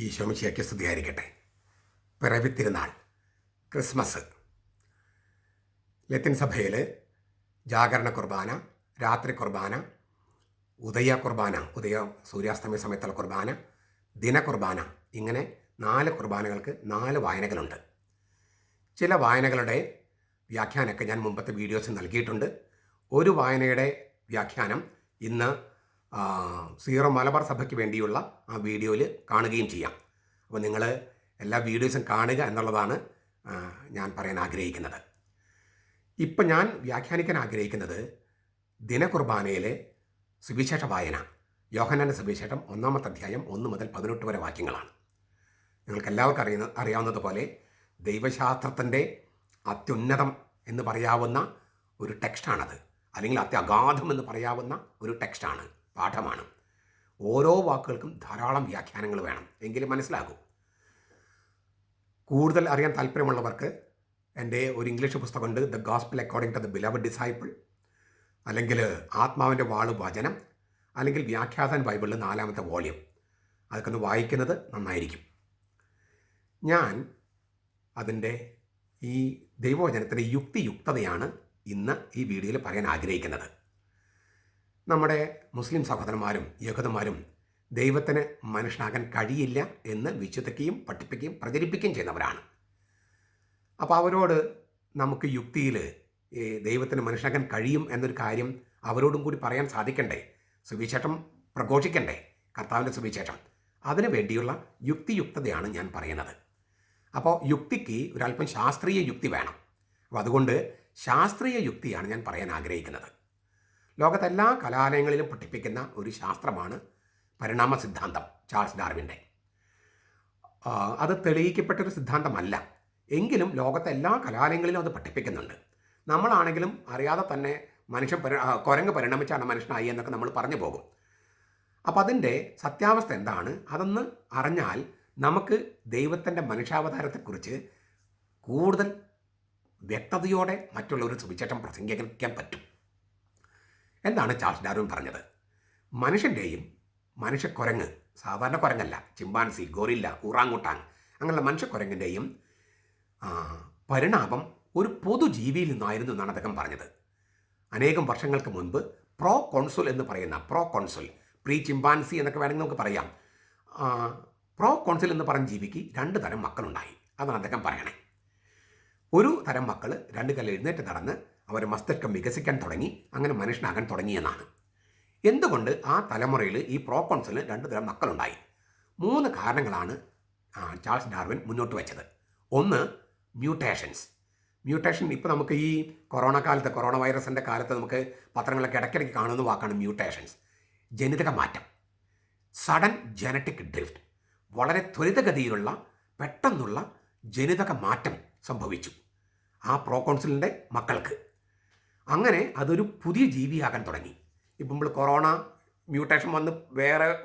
ഈശോമിശിയയ്ക്ക് സ്തുതിയായിരിക്കട്ടെ. പിറവി തിരുനാൾ ക്രിസ്മസ്. ലത്തിൻ സഭയിൽ ജാഗരണ കുർബാന രാത്രി കുർബാന ഉദയ കുർബാന ഉദയ സൂര്യാസ്തമയ സമയത്തുള്ള കുർബാന ദിന കുർബാന ഇങ്ങനെ നാല് കുർബാനകൾക്ക് നാല് വായനകളുണ്ട്. ചില വായനകളുടെ വ്യാഖ്യാനമൊക്കെ ഞാൻ മുമ്പത്തെ വീഡിയോസിൽ നൽകിയിട്ടുണ്ട്. ഒരു വായനയുടെ വ്യാഖ്യാനം ഇന്ന് സീറോ മലബാർ സഭയ്ക്ക് വേണ്ടിയുള്ള ആ വീഡിയോയിൽ കാണുകയും ചെയ്യാം. അപ്പോൾ നിങ്ങൾ എല്ലാ വീഡിയോസും കാണുക എന്നുള്ളതാണ് ഞാൻ പറയാൻ ആഗ്രഹിക്കുന്നത്. ഇപ്പം ഞാൻ വ്യാഖ്യാനിക്കാൻ ആഗ്രഹിക്കുന്നത് ദിനകുർബാനയിലെ സുവിശേഷ വായന. യോഹനാന്റെ സുവിശേഷം ഒന്നാമത്തെ അധ്യായം ഒന്ന് മുതൽ പതിനെട്ട് വരെ വാക്യങ്ങളാണ്. നിങ്ങൾക്ക് എല്ലാവർക്കും അറിയുന്ന അറിയാവുന്നതുപോലെ ദൈവശാസ്ത്രത്തിന്റെ അത്യുന്നതം എന്ന് പറയാവുന്ന ഒരു ടെക്സ്റ്റാണത്. അല്ലെങ്കിൽ അത്യഗാധം എന്ന് പറയാവുന്ന ഒരു ടെക്സ്റ്റാണ്. പാഠമാണ്. ഓരോ വാക്കുകൾക്കും ധാരാളം വ്യാഖ്യാനങ്ങൾ വേണം. എങ്കിലും മനസ്സിലാകൂ കൂടുതൽ അറിയാൻ താല്പര്യമുള്ളവർക്ക് എന്റെ ഒരു ഇംഗ്ലീഷ് പുസ്തകമുണ്ട്. The gospel according to the beloved disciple അല്ലെങ്കിൽ ആത്മാവിന്റെ വാൾ വചനം. അല്ലെങ്കിൽ വ്യാഖ്യാതൻ ബൈബിളിൽ നാലാമത്തെ വോളിയം. അതൊക്കെ ഒന്ന് വായിക്കുന്നത് നന്നായിരിക്കും. ഞാൻ അതിന്റെ ഈ ദൈവവചനത്തിന്റെ യുക്തിയുക്തതയാണ് ഇന്ന് ഈ വീഡിയോയിൽ പറയാൻ ആഗ്രഹിക്കുന്നത്. നമ്മുടെ മുസ്ലിം സഹോദരന്മാരും യഹൂദന്മാരും ദൈവത്തിന് മനുഷ്യനാകാൻ കഴിയില്ല എന്ന് വിശ്വസിക്കുകയും പഠിപ്പിക്കുകയും പ്രചരിപ്പിക്കുകയും ചെയ്യുന്നവരാണ്. അപ്പോൾ അവരോട് നമുക്ക് യുക്തിയിൽ ഈ ദൈവത്തിന് മനുഷ്യനാകാൻ കഴിയും എന്നൊരു കാര്യം അവരോടും കൂടി പറയാൻ സാധിക്കണ്ടേ? സുവിശേഷം പ്രഘോഷിക്കണ്ടേ? കർത്താവിന്റെ സുവിശേഷം. അതിനു വേണ്ടിയുള്ള യുക്തിയുക്തതയാണ് ഞാൻ പറയുന്നത്. അപ്പോൾ യുക്തിക്ക് ഒരല്പം ശാസ്ത്രീയ യുക്തി വേണം. അപ്പോൾ അതുകൊണ്ട് ശാസ്ത്രീയ യുക്തിയാണ് ഞാൻ പറയാൻ ആഗ്രഹിക്കുന്നത്. ലോകത്തെല്ലാ കലാലയങ്ങളിലും പഠിപ്പിക്കുന്ന ഒരു ശാസ്ത്രമാണ് പരിണാമ സിദ്ധാന്തം ചാൾസ് ഡാർവിന്റെ. അത് തെളിയിക്കപ്പെട്ടൊരു സിദ്ധാന്തമല്ല. എങ്കിലും ലോകത്തെ എല്ലാ കലാലയങ്ങളിലും അത് പഠിപ്പിക്കുന്നുണ്ട്. നമ്മളാണെങ്കിലും അറിയാതെ തന്നെ മനുഷ്യൻ പരി കുരങ്ങ് പരിണമിച്ചാണ് മനുഷ്യനായി എന്നൊക്കെ നമ്മൾ പറഞ്ഞു പോകും. അപ്പം അതിന്റെ സത്യാവസ്ഥ എന്താണ്? അതൊന്ന് അറിഞ്ഞാൽ നമുക്ക് ദൈവത്തിന്റെ മനുഷ്യാവതാരത്തെക്കുറിച്ച് കൂടുതൽ വ്യക്തതയോടെ മറ്റുള്ളവർ സുവിശേഷം പ്രസംഗിക്കാൻ പറ്റും. എന്താണ് ചാൾസ് ഡാർവിൻ പറഞ്ഞത്. മനുഷ്യന്റെയും മനുഷ്യക്കുരങ്ങ് സാധാരണ കുരങ്ങല്ല. ചിമ്പാൻസി ഗോറില്ല ഉറാങ്ങുട്ടാങ് അങ്ങനെയുള്ള മനുഷ്യക്കുരങ്ങിന്റെയും പരിണാമം ഒരു പൊതുജീവിയിൽ നിന്നായിരുന്നു എന്നാണ് അദ്ദേഹം പറഞ്ഞത്. അനേകം വർഷങ്ങൾക്ക് മുൻപ് പ്രോ കോൺസുൽ എന്ന് പറയുന്ന പ്രോ കോൺസുൽ പ്രീ ചിമ്പാൻസി എന്നൊക്കെ വേണമെങ്കിൽ നമുക്ക് പറയാം. പ്രോ കോൺസുൽ എന്ന് പറഞ്ഞ ജീവിക്ക് രണ്ട് തരം മക്കളുണ്ടായി. അതാണ് അദ്ദേഹം പറയണേ. ഒരു തരം മക്കൾ രണ്ട് കല്ല് എഴുന്നേറ്റ് നടന്ന് അവർ മസ്തിഷ്കം വികസിക്കാൻ തുടങ്ങി അങ്ങനെ മനുഷ്യനാകാൻ തുടങ്ങിയെന്നാണ്. എന്തുകൊണ്ട് ആ തലമുറയിൽ ഈ പ്രോക്കോൺസിന് രണ്ട് തരം മക്കളുണ്ടായി? മൂന്ന് കാരണങ്ങളാണ് ചാൾസ് ഡാർവിൻ മുന്നോട്ട് വെച്ചത്. ഒന്ന് മ്യൂട്ടേഷൻസ്. മ്യൂട്ടേഷൻ ഇപ്പോൾ നമുക്ക് ഈ കൊറോണ കാലത്ത് കൊറോണ വൈറസിന്റെ കാലത്ത് നമുക്ക് പത്രങ്ങളൊക്കെ ഇടയ്ക്കിടയ്ക്ക് കാണുന്ന വാക്കാണ് മ്യൂട്ടേഷൻസ്. ജനിതക മാറ്റം. Sudden genetic drift. വളരെ ത്വരിതഗതിയിലുള്ള പെട്ടെന്നുള്ള ജനിതക മാറ്റം സംഭവിച്ചു ആ പ്രോകോൺസിലിന്റെ മക്കൾക്ക്. അങ്ങനെ അതൊരു പുതിയ ജീവിയാകാൻ തുടങ്ങി. ഇപ്പം നമ്മൾ കൊറോണ മ്യൂട്ടേഷൻ വന്ന് വേറെ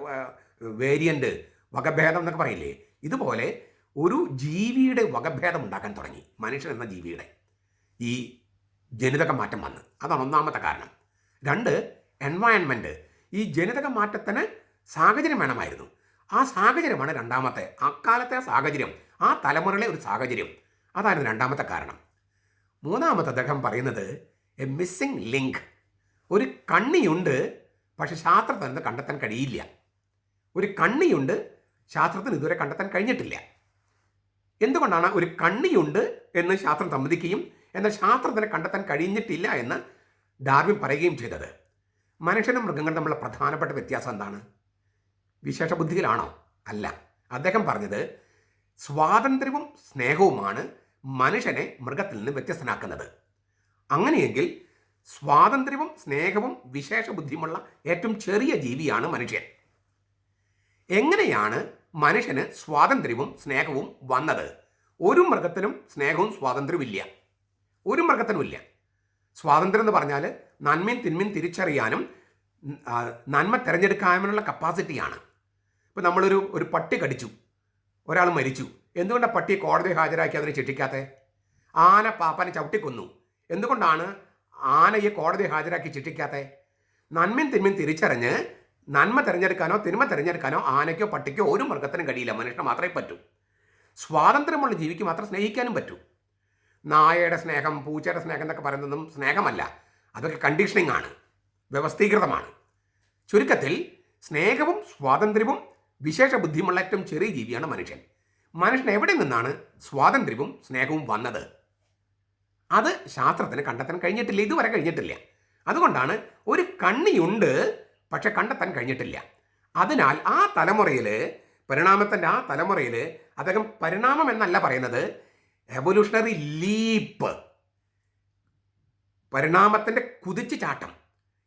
വേരിയന്റ് വകഭേദം എന്നൊക്കെ പറയില്ലേ? ഇതുപോലെ ഒരു ജീവിയുടെ വകഭേദം ഉണ്ടാക്കാൻ തുടങ്ങി. മനുഷ്യൻ എന്ന ജീവിയുടെ ഈ ജനിതക മാറ്റം വന്ന്. അതാണ് ഒന്നാമത്തെ കാരണം. രണ്ട് എൻവയൺമെന്റ് ഈ ജനിതക മാറ്റത്തിന് സാഹചര്യം വേണമായിരുന്നു. ആ സാഹചര്യമാണ് രണ്ടാമത്തെ അക്കാലത്തെ സാഹചര്യം ആ തലമുറയിലെ ഒരു സാഹചര്യം. അതായിരുന്നു രണ്ടാമത്തെ കാരണം. മൂന്നാമത്തെ അദ്ദേഹം പറയുന്നത് എ മിസ്സിംഗ് ലിങ്ക് ഒരു കണ്ണിയുണ്ട് പക്ഷെ ശാസ്ത്രത്തിന് അത് കണ്ടെത്താൻ കഴിയില്ല. ഒരു കണ്ണിയുണ്ട് ശാസ്ത്രത്തിന് ഇതുവരെ കണ്ടെത്താൻ കഴിഞ്ഞിട്ടില്ല. എന്തുകൊണ്ടാണ് ഒരു കണ്ണിയുണ്ട് എന്ന് ശാസ്ത്രം സമ്മതിക്കുകയും എന്നാൽ ശാസ്ത്രത്തിന് കണ്ടെത്താൻ കഴിഞ്ഞിട്ടില്ല എന്ന് ഡാർവിൻ പറയുകയും ചെയ്തത്? മനുഷ്യനും മൃഗങ്ങളും തമ്മിലുള്ള പ്രധാനപ്പെട്ട വ്യത്യാസം എന്താണ്? വിശേഷ ബുദ്ധിയിലാണോ അല്ല. അദ്ദേഹം പറഞ്ഞത് സ്വാതന്ത്ര്യവും സ്നേഹവുമാണ് മനുഷ്യനെ മൃഗത്തിൽ നിന്ന് വ്യത്യസ്തനാക്കുന്നത്. അങ്ങനെയെങ്കിൽ സ്വാതന്ത്ര്യവും സ്നേഹവും വിശേഷ ബുദ്ധിയുമുള്ള ഏറ്റവും ചെറിയ ജീവിയാണ് മനുഷ്യൻ. എങ്ങനെയാണ് മനുഷ്യന് സ്വാതന്ത്ര്യവും സ്നേഹവും വന്നത്? ഒരു മൃഗത്തിനും സ്നേഹവും സ്വാതന്ത്ര്യവും ഇല്ല ഒരു മൃഗത്തിനും ഇല്ല സ്വാതന്ത്ര്യം എന്ന് പറഞ്ഞാൽ നന്മയും തിന്മയും തിരിച്ചറിയാനും നന്മ തിരഞ്ഞെടുക്കാനുള്ള കപ്പാസിറ്റിയാണ്. ഇപ്പോൾ നമ്മളൊരു ഒരു പട്ടി കടിച്ചു. ഒരാൾ മരിച്ചു. എന്തുകൊണ്ടാണ് പട്ടിയെ കോടതി ഹാജരാക്കി അതിനെ ശിക്ഷിക്കാത്തത് ആന പാപ്പാനെ ചവിട്ടിക്കൊന്നു. എന്തുകൊണ്ടാണ് ആനയെ കോടതി ഹാജരാക്കി ചിട്ടിക്കാത്തത് നന്മയും തിന്മയും തിരിച്ചറിഞ്ഞ് നന്മ തിരഞ്ഞെടുക്കാനോ തിന്മ തിരഞ്ഞെടുക്കാനോ ആനയ്ക്കോ പട്ടിക്കോ ഒരു മൃഗത്തിനും കഴിയില്ല. മനുഷ്യന് മാത്രമേ പറ്റൂ. സ്വാതന്ത്ര്യമുള്ള ജീവിക്ക് മാത്രം സ്നേഹിക്കാനും പറ്റൂ. നായയുടെ സ്നേഹം പൂച്ചയുടെ സ്നേഹം എന്നൊക്കെ പറയുന്നതും സ്നേഹമല്ല. അതൊക്കെ കണ്ടീഷനിങ് ആണ്. വ്യവസ്ഥീകൃതമാണ്. ചുരുക്കത്തിൽ സ്നേഹവും സ്വാതന്ത്ര്യവും വിശേഷ ബുദ്ധിയുമുള്ള ഏറ്റവും ചെറിയ ജീവിയാണ് മനുഷ്യൻ. മനുഷ്യൻ എവിടെ നിന്നാണ് സ്വാതന്ത്ര്യവും സ്നേഹവും വന്നത്? അത് ശാസ്ത്രത്തിന് കണ്ടെത്താൻ കഴിഞ്ഞിട്ടില്ല ഇതുവരെ കഴിഞ്ഞിട്ടില്ല. അതുകൊണ്ടാണ് ഒരു കണ്ണിയുണ്ട് പക്ഷെ കണ്ടെത്താൻ കഴിഞ്ഞിട്ടില്ല. അതിനാൽ ആ തലമുറയിൽ പരിണാമത്തിന്റെ ആ തലമുറയിൽ അദ്ദേഹം പരിണാമം എന്നല്ല പറയുന്നത് എവല്യൂഷണറി ലീപ്പ് പരിണാമത്തിന്റെ കുതിച്ചു ചാട്ടം.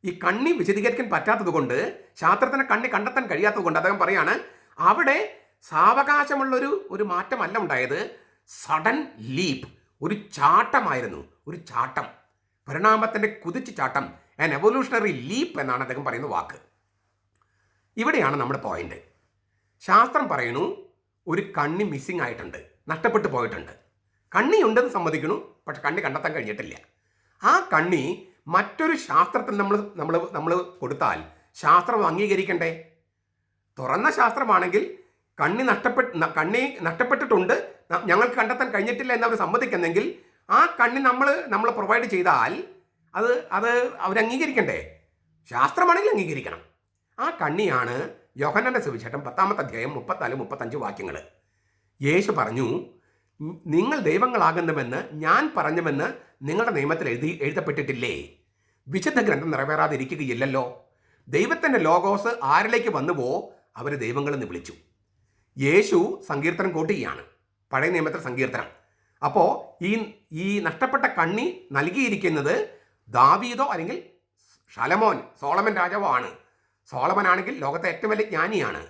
ഈ കണ്ണി വിശദീകരിക്കാൻ പറ്റാത്തത് കൊണ്ട് ശാസ്ത്രത്തിന് കണ്ണി കണ്ടെത്താൻ കഴിയാത്തത് കൊണ്ട് അദ്ദേഹം പറയാണ് അവിടെ സാവകാശമുള്ളൊരു ഒരു മാറ്റമല്ല ഉണ്ടായത് സഡൻ ലീപ്പ് ഒരു ചാട്ടമായിരുന്നു ഒരു ചാട്ടം. പരിണാമത്തിന്റെ കുതിച്ചു ചാട്ടം ആൻ എവല്യൂഷണറി ലീപ്പ് എന്നാണ് അദ്ദേഹം പറയുന്ന വാക്ക്. ഇവിടെയാണ് നമ്മുടെ പോയിന്റ് ശാസ്ത്രം പറയുന്നു ഒരു കണ്ണി മിസ്സിംഗ് ആയിട്ടുണ്ട് നഷ്ടപ്പെട്ടു പോയിട്ടുണ്ട്. കണ്ണി ഉണ്ടെന്ന് സമ്മതിക്കുന്നു പക്ഷെ കണ്ണി കണ്ടെത്താൻ കഴിഞ്ഞിട്ടില്ല. ആ കണ്ണി മറ്റൊരു ശാസ്ത്രത്തിൽ നമ്മൾ നമ്മൾ നമ്മൾ കൊടുത്താൽ ശാസ്ത്രം അംഗീകരിക്കണ്ടേ? തുറന്ന ശാസ്ത്രമാണെങ്കിൽ കണ്ണി നഷ്ടപ്പെട്ട് കണ്ണി നഷ്ടപ്പെട്ടിട്ടുണ്ട്. ഞങ്ങൾ ഞങ്ങൾക്ക് കണ്ടെത്താൻ കഴിഞ്ഞിട്ടില്ല എന്ന് അവർ സമ്മതിക്കുന്നെങ്കിൽ ആ കണ്ണി നമ്മൾ നമ്മൾ പ്രൊവൈഡ് ചെയ്താൽ അത് അത് അവർ അംഗീകരിക്കണ്ടേ? ശാസ്ത്രമാണെങ്കിൽ അംഗീകരിക്കണം. ആ കണ്ണിയാണ് യോഹനന്റെ സുവിശേഷം പത്താമത്തെ അധ്യായം മുപ്പത്തിനാല് മുപ്പത്തഞ്ച് വാക്യങ്ങൾ യേശു പറഞ്ഞു "നി- നിങ്ങൾ ദൈവങ്ങളാകുന്നുവെന്ന് ഞാൻ പറഞ്ഞുവെന്ന് നിങ്ങളുടെ നിയമത്തിൽ എഴുതി എഴുതപ്പെട്ടിട്ടില്ലേ? വിശുദ്ധ ഗ്രന്ഥം നിറവേറാതിരിക്കുകയില്ലല്ലോ. ദൈവത്തിന്റെ ലോഗോസ് ആരിലേക്ക് വന്നുവോ അവർ ദൈവങ്ങളെന്ന് വിളിച്ചു. യേശു സങ്കീർത്തനം കൂട്ടുകയാണ്. പഴയ നിയമത്തിൽ സങ്കീർത്തനം. അപ്പോൾ ഈ ഈ നഷ്ടപ്പെട്ട കണ്ണി നൽകിയിരിക്കുന്നത് ദാവീദോ അല്ലെങ്കിൽ ഷലമോൻ സോളമൻ രാജാവോ ആണ്. സോളമൻ ആണെങ്കിൽ ലോകത്തെ ഏറ്റവും വലിയ ജ്ഞാനിയാണ്.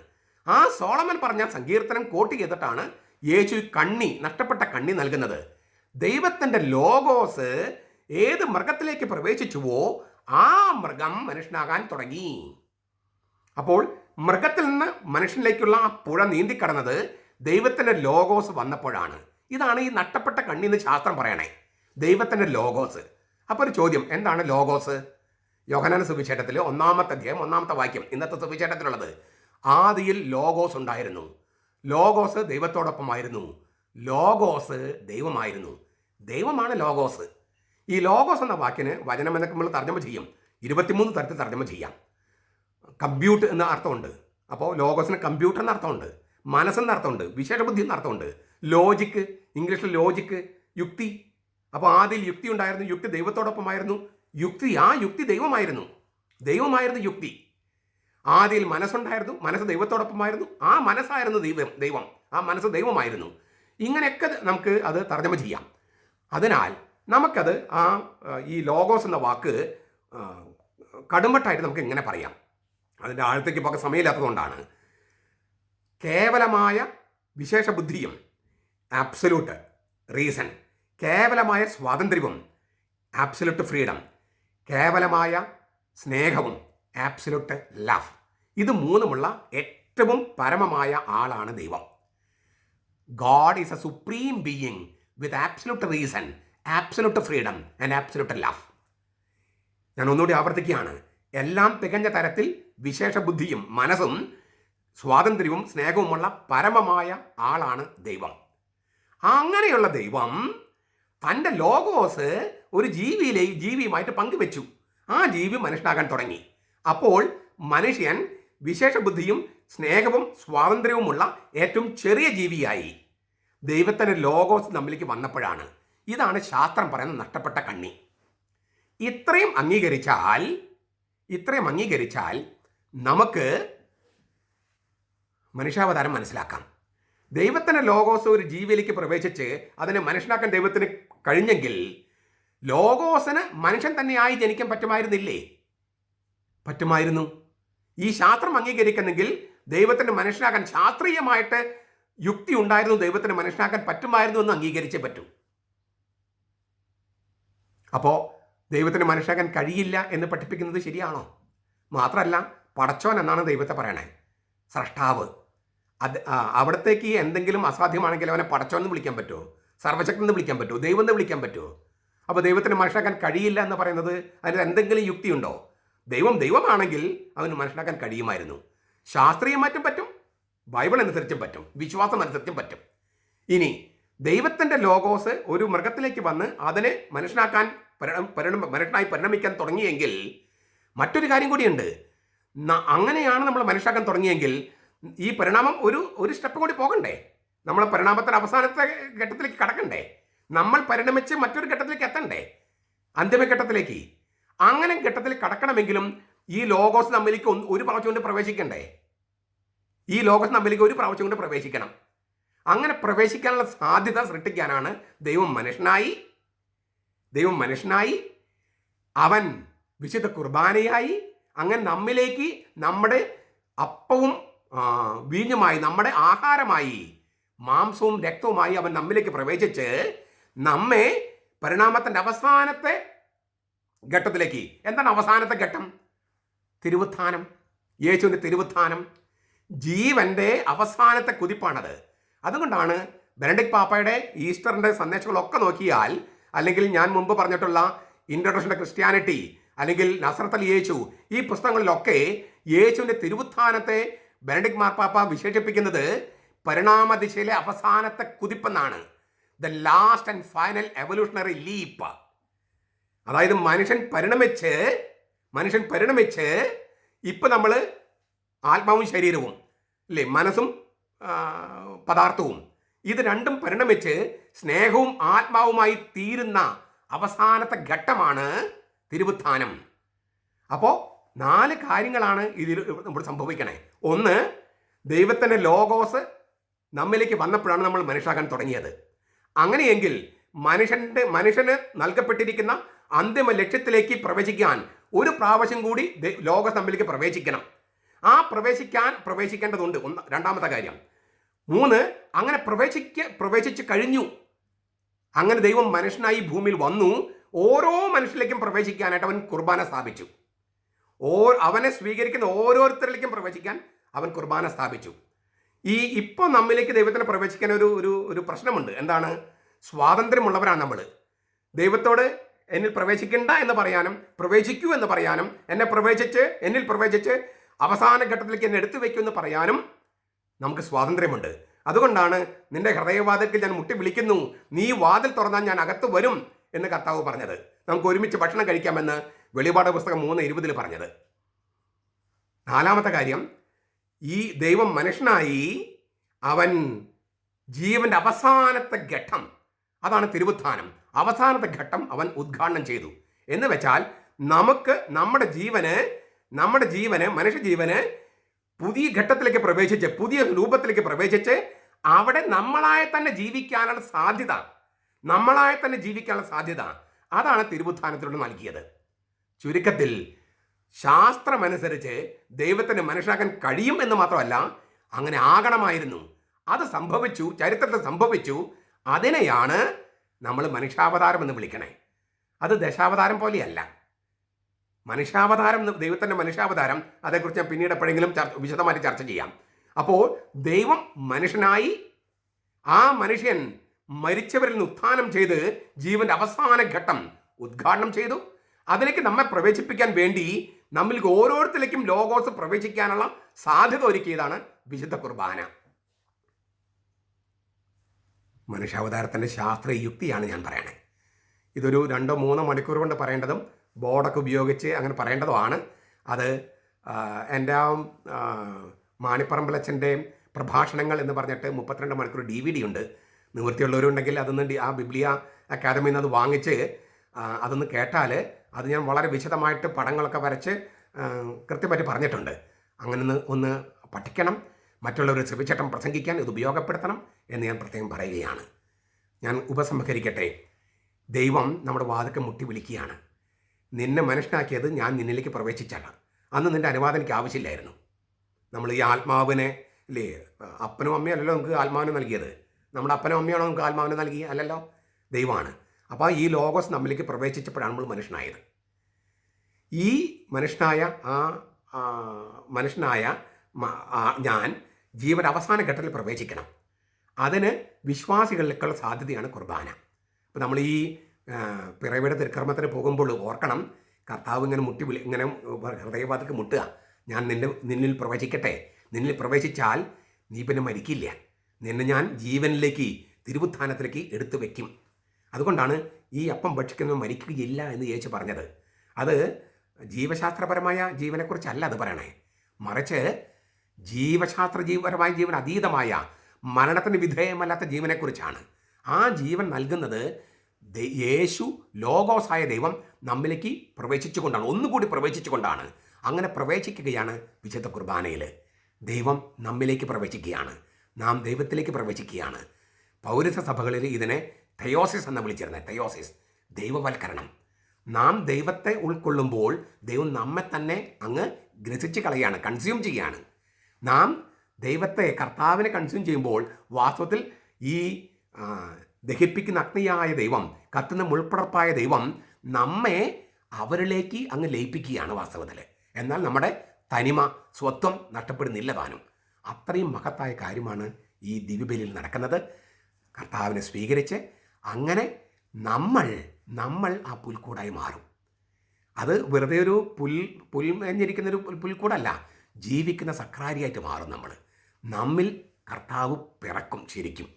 ആ സോളമൻ പറഞ്ഞ സങ്കീർത്തനം കോട്ട് ചെയ്തിട്ടാണ് യേശു കണ്ണി നഷ്ടപ്പെട്ട കണ്ണി നൽകുന്നത്. ദൈവത്തിന്റെ ലോഗോസ് ഏത് മൃഗത്തിലേക്ക് പ്രവേശിച്ചുവോ ആ മൃഗം മനുഷ്യനാകാൻ തുടങ്ങി. അപ്പോൾ മൃഗത്തിൽ നിന്ന് മനുഷ്യനിലേക്കുള്ള ആ പുഴ നീന്തിക്കടന്നത് ദൈവത്തിന്റെ ലോഗോസ് വന്നപ്പോഴാണ്. ഇതാണ് ഈ നഷ്ടപ്പെട്ട കണ്ണിന്ന് ശാസ്ത്രം പറയണേ. ദൈവത്തിന്റെ ലോഗോസ്. അപ്പോൾ ഒരു ചോദ്യം എന്താണ് ലോഗോസ്? യോഹനാന സുവിശേഷത്തിൽ ഒന്നാമത്തെ അധ്യായം ഒന്നാമത്തെ വാക്യം ഇന്നത്തെ സുവിശേഷത്തിലുള്ളത്. ആദിയിൽ ലോഗോസ് ഉണ്ടായിരുന്നു. ലോഗോസ് ദൈവത്തോടൊപ്പമായിരുന്നു. ലോഗോസ് ദൈവമായിരുന്നു. ദൈവമാണ് ലോഗോസ്. ഈ ലോഗോസ് എന്ന വാക്കിന് വചനം എന്നൊക്കെ നമ്മൾ തർജമ ചെയ്യും. ഇരുപത്തിമൂന്ന് തരത്തിൽ തർജമ ചെയ്യാം. കമ്പ്യൂട്ട് എന്ന അർത്ഥമുണ്ട്. അപ്പോൾ ലോഗോസിന് കമ്പ്യൂട്ടർ എന്ന അർത്ഥമുണ്ട്. മനസ്സെന്ന അർത്ഥമുണ്ട്. വിശേഷബുദ്ധി എന്ന അർത്ഥമുണ്ട്. ലോജിക്ക് ഇംഗ്ലീഷിൽ ലോജിക്ക് യുക്തി. അപ്പോൾ ആദ്യം യുക്തി ഉണ്ടായിരുന്നു. യുക്തി ദൈവത്തോടൊപ്പമായിരുന്നു. യുക്തി ആ യുക്തി ദൈവമായിരുന്നു. ദൈവമായിരുന്നു യുക്തി. ആദ്യം മനസ്സുണ്ടായിരുന്നു. മനസ്സ് ദൈവത്തോടൊപ്പമായിരുന്നു. ആ മനസ്സായിരുന്നു ദൈവം ദൈവം. ആ മനസ്സ് ദൈവമായിരുന്നു. ഇങ്ങനെയൊക്കെ നമുക്ക് അത് തർജമ ചെയ്യാം. അതിനാൽ നമുക്കത് ആ ഈ ലോഗോസ് എന്ന വാക്ക് കടുമ്പട്ടായിട്ട് നമുക്ക് ഇങ്ങനെ പറയാം. അതിന്റെ ആഴത്തേക്ക് പോകാൻ സമയമില്ലാത്തതുകൊണ്ടാണ്. കേവലമായ വിശേഷ ബുദ്ധിയും ആബ്സല്യൂട്ട് റീസൺ കേവലമായ സ്വാതന്ത്ര്യവും ആബ്സല്യൂട്ട് ഫ്രീഡം കേവലമായ സ്നേഹവും ആബ്സല്യൂട്ട് ലവ് ഇത് മൂന്നുമുള്ള ഏറ്റവും പരമമായ ആളാണ് ദൈവം. God is a supreme being with absolute reason absolute freedom and absolute love ഞാൻ ഒന്നുകൂടി ആവർത്തിക്കുകയാണ്. എല്ലാം തികഞ്ഞ തരത്തിൽ വിശേഷ ബുദ്ധിയും മനസ്സും സ്വാതന്ത്ര്യവും സ്നേഹവുമുള്ള പരമമായ ആളാണ് ദൈവം. അങ്ങനെയുള്ള ദൈവം തന്റെ ലോഗോസ് ഒരു ജീവിയിലെ ജീവിയുമായിട്ട് പങ്കുവെച്ചു. ആ ജീവി മനുഷ്യനാകാൻ തുടങ്ങി. അപ്പോൾ മനുഷ്യൻ വിശേഷ ബുദ്ധിയും സ്നേഹവും സ്വാതന്ത്ര്യവുമുള്ള ഏറ്റവും ചെറിയ ജീവിയായി. ദൈവത്തിന്റെ ലോഗോസ് നമ്മിലേക്ക് വന്നപ്പോഴാണ്. ഇതാണ് ശാസ്ത്രം പറയുന്ന നഷ്ടപ്പെട്ട കണ്ണി. ഇത്രയും അംഗീകരിച്ചാൽ ഇത്രയും അംഗീകരിച്ചാൽ നമുക്ക് മനുഷ്യാവതാരം മനസ്സിലാക്കാം. ദൈവത്തിന്റെ ലോകോസ് ഒരു ജീവിയിലേക്ക് പ്രവേശിച്ച് അതിനെ മനുഷ്യനാക്കാൻ ദൈവത്തിന് കഴിഞ്ഞെങ്കിൽ ലോകോസിന് മനുഷ്യൻ തന്നെയായി ജനിക്കാൻ പറ്റുമായിരുന്നില്ലേ? പറ്റുമായിരുന്നു. ഈ ശാസ്ത്രം അംഗീകരിക്കുന്നെങ്കിൽ ദൈവത്തിന് മനുഷ്യനാകാൻ ശാസ്ത്രീയമായിട്ട് യുക്തി ഉണ്ടായിരുന്നു ദൈവത്തിന് മനുഷ്യനാക്കാൻ പറ്റുമായിരുന്നു എന്ന് അംഗീകരിച്ചേ പറ്റൂ. അപ്പോൾ ദൈവത്തിന് മനുഷ്യനാകാൻ കഴിയില്ല എന്ന് പഠിപ്പിക്കുന്നത് ശരിയാണോ? മാത്രമല്ല പടച്ചോൻ എന്നാണ് ദൈവത്തെ പറയണേ. സ്രഷ്ടാവ്. അത് അവിടത്തേക്ക് എന്തെങ്കിലും അസാധ്യമാണെങ്കിൽ അവനെ പടച്ചോൻ എന്ന് വിളിക്കാൻ പറ്റുമോ? സർവശക്തി എന്ന് വിളിക്കാൻ പറ്റുമോ? ദൈവം എന്ന് വിളിക്കാൻ പറ്റുമോ? അപ്പോൾ ദൈവത്തിന് മനുഷ്യനാക്കാൻ കഴിയില്ല എന്ന് പറയുന്നത് അതിന് എന്തെങ്കിലും യുക്തിയുണ്ടോ ദൈവം ദൈവമാണെങ്കിൽ അവന് മനസ്സിലാക്കാൻ കഴിയുമായിരുന്നു. ശാസ്ത്രീയം മാറ്റം പറ്റും ബൈബിൾ അനുസരിച്ചും പറ്റും വിശ്വാസം അനുസരിച്ചും പറ്റും. ഇനി ദൈവത്തിന്റെ ലോഗോസ് ഒരു മൃഗത്തിലേക്ക് വന്ന് അതിനെ മനുഷ്യനാക്കാൻ പരിണ പരിണ മനുഷ്യനായി പരിണമിക്കാൻ തുടങ്ങിയെങ്കിൽ മറ്റൊരു കാര്യം കൂടിയുണ്ട്. അങ്ങനെയാണ് നമ്മൾ മനസ്സിലാക്കാൻ തുടങ്ങിയെങ്കിൽ ഈ പരിണാമം ഒരു ഒരു സ്റ്റെപ്പ് കൂടി പോകണ്ടേ? നമ്മൾ പരിണാമത്തിന്റെ അവസാനത്തെ ഘട്ടത്തിലേക്ക് കടക്കണ്ടേ? നമ്മൾ പരിണമിച്ച് മറ്റൊരു ഘട്ടത്തിലേക്ക് എത്തണ്ടേ? അന്തിമഘട്ടത്തിലേക്ക് അങ്ങനെ ഘട്ടത്തിൽ കടക്കണമെങ്കിലും ഈ ലോകോസ് നമ്മിലേക്ക് ഒരു പ്രാവശ്യം കൊണ്ട് പ്രവേശിക്കണ്ടേ? ഈ ലോകോസ് നമ്മിലേക്ക് ഒരു പ്രാവശ്യം കൊണ്ട് പ്രവേശിക്കണം. അങ്ങനെ പ്രവേശിക്കാനുള്ള സാധ്യത സൃഷ്ടിക്കാനാണ് ദൈവം മനുഷ്യനായി ദൈവം മനുഷ്യനായി അവൻ വിശുദ്ധ കുർബാനയായി അങ്ങനെ നമ്മിലേക്ക് നമ്മുടെ അപ്പവും വീഞ്ഞുമായി നമ്മുടെ ആഹാരമായി മാംസവും രക്തവുമായി അവൻ നമ്മിലേക്ക് പ്രവേശിച്ച് നമ്മെ പരിണാമത്തിന്റെ അവസാനത്തെ ഘട്ടത്തിലേക്ക്. എന്താണ് അവസാനത്തെ ഘട്ടം? തിരുവുത്ഥാനം. യേശുവിന്റെ തിരുവുത്ഥാനം. ജീവന്റെ അവസാനത്തെ കുതിപ്പാണത്. അതുകൊണ്ടാണ് ബെനഡിക് പാപ്പയുടെ ഈസ്റ്ററിന്റെ സന്ദേശങ്ങളൊക്കെ നോക്കിയാൽ അല്ലെങ്കിൽ ഞാൻ മുമ്പ് പറഞ്ഞിട്ടുള്ള ഇൻട്രഡക്ഷൻ ക്രിസ്ത്യാനിറ്റി അല്ലെങ്കിൽ നസ്രത്തൽ യേശു. ഈ പുസ്തകങ്ങളിലൊക്കെ യേശുവിന്റെ തിരുവുത്ഥാനത്തെ ബെനഡിക് മാർപ്പാപ്പ വിശേഷിപ്പിക്കുന്നത് പരിണാമദിശയിലെ അവസാനത്തെ കുതിപ്പെന്നാണ്. The last and final evolutionary leap അതായത് മനുഷ്യൻ പരിണമിച്ച് മനുഷ്യൻ പരിണമിച്ച് ഇപ്പം നമ്മൾ ആത്മാവും ശരീരവും അല്ലേ മനസ്സും പദാർത്ഥവും ഇത് രണ്ടും പരിണമിച്ച് സ്നേഹവും ആത്മാവുമായി തീരുന്ന അവസാനത്തെ ഘട്ടമാണ് തിരുവുത്ഥാനം. അപ്പോൾ നാല് കാര്യങ്ങളാണ് ഇതിൽ നമ്മൾ സംഭവിക്കണേ. ഒന്ന് ദൈവത്തിന്റെ ലോഗോസ് നമ്മിലേക്ക് വന്നപ്പോഴാണ് നമ്മൾ മനുഷ്യരാകാൻ തുടങ്ങിയത്. അങ്ങനെയെങ്കിൽ മനുഷ്യന്റെ മനുഷ്യന് നൽകപ്പെട്ടിരിക്കുന്ന അന്തിമ ലക്ഷ്യത്തിലേക്ക് പ്രവേശിക്കാൻ ഒരു പ്രാവശ്യം കൂടി ലോകസ് നമ്മിലേക്ക് പ്രവേശിക്കണം. ആ പ്രവേശിക്കാൻ പ്രവേശിക്കേണ്ടതുണ്ട്. ഒന്ന് രണ്ടാമത്തെ കാര്യം. മൂന്ന് അങ്ങനെ പ്രവേശിക്ക പ്രവേശിച്ച് കഴിഞ്ഞു. അങ്ങനെ ദൈവം മനുഷ്യനായി ഭൂമിയിൽ വന്നു. ഓരോ മനുഷ്യരിലേക്കും പ്രവേശിക്കാനായിട്ട് അവൻ കുർബാന സ്ഥാപിച്ചു. ഓ അവനെ സ്വീകരിക്കുന്ന ഓരോരുത്തരിലേക്കും പ്രവേശിക്കാൻ അവൻ കുർബാന സ്ഥാപിച്ചു. ഈ ഇപ്പോൾ നമ്മിലേക്ക് ദൈവത്തിന് പ്രവേശിക്കാൻ ഒരു ഒരു ഒരു പ്രശ്നമുണ്ട്. എന്താണ്? സ്വാതന്ത്ര്യമുള്ളവരാണ് നമ്മൾ ദൈവത്തോട് എന്നിൽ പ്രവേശിക്കണ്ട എന്ന് പറയാനും പ്രവേശിക്കൂ എന്ന് പറയാനും എന്നെ പ്രവേശിച്ച് എന്നിൽ പ്രവേശിച്ച് അവസാന ഘട്ടത്തിലേക്ക് എന്നെ എടുത്തു വയ്ക്കൂ എന്ന് പറയാനും നമുക്ക് സ്വാതന്ത്ര്യമുണ്ട്. അതുകൊണ്ടാണ് നിന്റെ ഹൃദയവാദത്തിൽ ഞാൻ മുട്ടി വിളിക്കുന്നു. നീ വാതിൽ തുറന്നാൽ ഞാൻ അകത്ത് വരും. എന്ന് കർത്താവ് പറഞ്ഞത്. നമുക്ക് ഒരുമിച്ച് ഭക്ഷണം കഴിക്കാമെന്ന് വെളിപാട് പുസ്തകം മൂന്ന് ഇരുപതിൽ പറഞ്ഞത്. നാലാമത്തെ കാര്യം ഈ ദൈവം മനുഷ്യനായി അവൻ ജീവന്റെ അവസാനത്തെ ഘട്ടം അതാണ് തിരുവുത്ഥാനം. അവസാനത്തെ ഘട്ടം അവൻ ഉദ്ഘാടനം ചെയ്തു. എന്ന് വെച്ചാൽ നമുക്ക് നമ്മുടെ ജീവന് നമ്മുടെ ജീവന് മനുഷ്യജീവന് പുതിയ ഘട്ടത്തിലേക്ക് പ്രവേശിച്ച് പുതിയ രൂപത്തിലേക്ക് പ്രവേശിച്ച് അവിടെ നമ്മളായ തന്നെ ജീവിക്കാനുള്ള സാധ്യത. നമ്മളായ തന്നെ ജീവിക്കാനുള്ള സാധ്യത അതാണ് തിരുവുത്ഥാനത്തിലൂടെ നൽകിയത്. ചുരുക്കത്തിൽ ശാസ്ത്രമനുസരിച്ച് ദൈവത്തിന് മനുഷ്യനാക്കാൻ കഴിയും എന്ന് മാത്രമല്ല അങ്ങനെ ആകണമായിരുന്നു. അത് സംഭവിച്ചു ചരിത്രത്തിൽ സംഭവിച്ചു. അതിനെയാണ് നമ്മൾ മനുഷ്യാവതാരം എന്ന് വിളിക്കണേ. അത് ദശാവതാരം പോലെയല്ല. മനുഷ്യാവതാരം ദൈവത്തിന്റെ മനുഷ്യാവതാരം അതേക്കുറിച്ച് ഞാൻ പിന്നീട് എപ്പോഴെങ്കിലും വിശദമായിട്ട് ചർച്ച ചെയ്യാം. അപ്പോൾ ദൈവം മനുഷ്യനായി ആ മനുഷ്യൻ മരിച്ചവരിൽ നിന്ന് ഉത്ഥാനം ചെയ്ത് ജീവന്റെ അവസാന ഘട്ടം ഉദ്ഘാടനം ചെയ്തു. അതിലേക്ക് നമ്മെ പ്രവേശിപ്പിക്കാൻ വേണ്ടി നമ്മിൽ ഓരോരുത്തരിലേക്കും ലോകോസ് പ്രവേശിക്കാനുള്ള സാധ്യത ഒരുക്കിയതാണ് വിശുദ്ധ കുർബാന. മനുഷ്യാവതാരത്തിന്റെ ശാസ്ത്രീയ യുക്തിയാണ് ഞാൻ പറയണേ. ഇതൊരു രണ്ടോ മൂന്നോ മണിക്കൂർ കൊണ്ട് പറയേണ്ടതും ബോർഡൊക്കെ ഉപയോഗിച്ച് അങ്ങനെ പറയേണ്ടതുമാണ് അത് എന്റെ ആ ആ, മാണിപ്പറമ്പലച്ചന്റെ പ്രഭാഷണങ്ങൾ എന്ന് പറഞ്ഞിട്ട് മുപ്പത്തിരണ്ട് മണിക്കൂർ ഡി വി ഡി ഉണ്ട്. നിവൃത്തിയുള്ളവരുണ്ടെങ്കിൽ അതൊന്ന് ആ ബിബ്ലിയ അക്കാദമിയിൽ നിന്ന് അത് വാങ്ങിച്ച് അതൊന്ന് കേട്ടാൽ അത് ഞാൻ വളരെ വിശദമായിട്ട് പടങ്ങളൊക്കെ വരച്ച് കൃത്യമായിട്ട് പറഞ്ഞിട്ടുണ്ട്. അങ്ങനെ ഒന്ന് പഠിക്കണം. മറ്റുള്ളവരെ ശ്രമിച്ചട്ടം പ്രസംഗിക്കാൻ ഇത് ഉപയോഗപ്പെടുത്തണം എന്ന് ഞാൻ പ്രത്യേകം പറയുകയാണ്. ഞാൻ ഉപസംഹരിക്കട്ടെ. ദൈവം നമ്മുടെ വാതിക്കെ മുട്ടി വിളിക്കുകയാണ്. നിന്നെ മനുഷ്യനാക്കിയത് ഞാൻ നിന്നിലേക്ക് പ്രവേശിച്ചാണ്. അന്ന് നിന്റെ അനുവാദം എനിക്ക് ആവശ്യമില്ലായിരുന്നു. നമ്മൾ ഈ ആത്മാവിനെ അല്ലേ അപ്പനും അമ്മയും അല്ലല്ലോ നമുക്ക് ആത്മാവിനെ നൽകിയത്. നമ്മുടെ അപ്പനും അമ്മയാണോ നമുക്ക് ആത്മാവിനെ നൽകി അല്ലല്ലോ? ദൈവമാണ്. അപ്പോൾ ഈ ലോകസ് നമ്മിലേക്ക് പ്രവേശിച്ചപ്പോഴാണ് നമ്മൾ മനുഷ്യനായത്. ഈ മനുഷ്യനായ ആ മനുഷ്യനായ ഞാൻ ജീവൻ അവസാന ഘട്ടത്തിൽ പ്രവേശിക്കണം. അതിന് വിശ്വാസികളിലേക്കുള്ള സാധ്യതയാണ് കുർബാന. അപ്പോൾ നമ്മൾ ഈ പിറവിയുടെ തിരുക്കർമ്മത്തിന് പോകുമ്പോൾ ഓർക്കണം കർത്താവ് ഇങ്ങനെ മുട്ടി വിളി ഇങ്ങനെ ഹൃദയഭാഗത്തേക്ക് മുട്ടുക. ഞാൻ നിന്നെ നിന്നിൽ പ്രവേശിക്കട്ടെ. നിന്നിൽ പ്രവേശിച്ചാൽ നീ പിന്നെ മരിക്കില്ല. നിന്നെ ഞാൻ ജീവനിലേക്ക് തിരുവുത്ഥാനത്തിലേക്ക് എടുത്തു വയ്ക്കും അതുകൊണ്ടാണ് ഈ അപ്പം ഭക്ഷിക്കുന്നവൻ മരിക്കുകയില്ല എന്ന് യേശു പറഞ്ഞത്. അത് ജീവശാസ്ത്രപരമായ ജീവനെക്കുറിച്ചല്ല അത് പറയണേ. മറിച്ച് ജീവശാസ്ത്ര ജീവപരമായ ജീവൻ അതീതമായ മരണത്തിന് വിധേയമല്ലാത്ത ജീവനെക്കുറിച്ചാണ്. ആ ജീവൻ നൽകുന്നത് യേശു ലോകോസായ ദൈവം നമ്മിലേക്ക് പ്രവേശിച്ചുകൊണ്ടാണ് ഒന്നുകൂടി പ്രവേശിച്ചുകൊണ്ടാണ്. അങ്ങനെ പ്രവേശിക്കുകയാണ് വിശുദ്ധ കുർബാനയിൽ ദൈവം നമ്മിലേക്ക് പ്രവേശിക്കുകയാണ്. നാം ദൈവത്തിലേക്ക് പ്രവേശിക്കുകയാണ്. പൗരസ സഭകളിൽ ഇതിനെ തയോസിസ് എന്ന് വിളിച്ചിരുന്നത്. തയോസിസ് ദൈവവൽക്കരണം. നാം ദൈവത്തെ ഉൾക്കൊള്ളുമ്പോൾ ദൈവം നമ്മെ തന്നെ അങ്ങ് ഗ്രസിച്ച് കളയാണ് കൺസ്യൂം ചെയ്യുകയാണ് നാം ദൈവത്തെ കർത്താവിനെ കൺസ്യൂം ചെയ്യുമ്പോൾ വാസ്തവത്തിൽ ഈ ദഹിപ്പിക്കുന്ന അഗ്നിയായ ദൈവം കത്തുന്ന മുൾപ്പടർപ്പായ ദൈവം നമ്മെ അവരിലേക്ക് അങ്ങ് ലയിപ്പിക്കുകയാണ് വാസ്തവത്തിൽ. എന്നാൽ നമ്മുടെ തനിമ സ്വത്വം നഷ്ടപ്പെടുന്നില്ല താനും. അത്രയും മഹത്തായ കാര്യമാണ് ഈ ദിവ്യബലിൽ നടക്കുന്നത്. കർത്താവിനെ സ്വീകരിച്ച് അങ്ങനെ നമ്മൾ നമ്മൾ ആ പുൽക്കൂടായി മാറും. അത് വെറുതെ ഒരു പുൽ പുൽമേഞ്ഞിരിക്കുന്ന ഒരു പുൽ- പുൽക്കൂടല്ല. ജീവിക്കുന്ന സക്രാരിയായിട്ട് മാറും നമ്മൾ. നമ്മിൽ കർത്താവ് പിറക്കും ശരിക്കും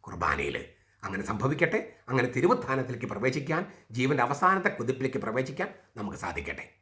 കുർബാനയിൽ. അങ്ങനെ സംഭവിക്കട്ടെ. അങ്ങനെ തിരുവുത്ഥാനത്തിലേക്ക് പ്രവേശിക്കാൻ ജീവന്റെ അവസാനത്തെ കുതിപ്പിലേക്ക് പ്രവേശിക്കാൻ നമുക്ക് സാധിക്കട്ടെ.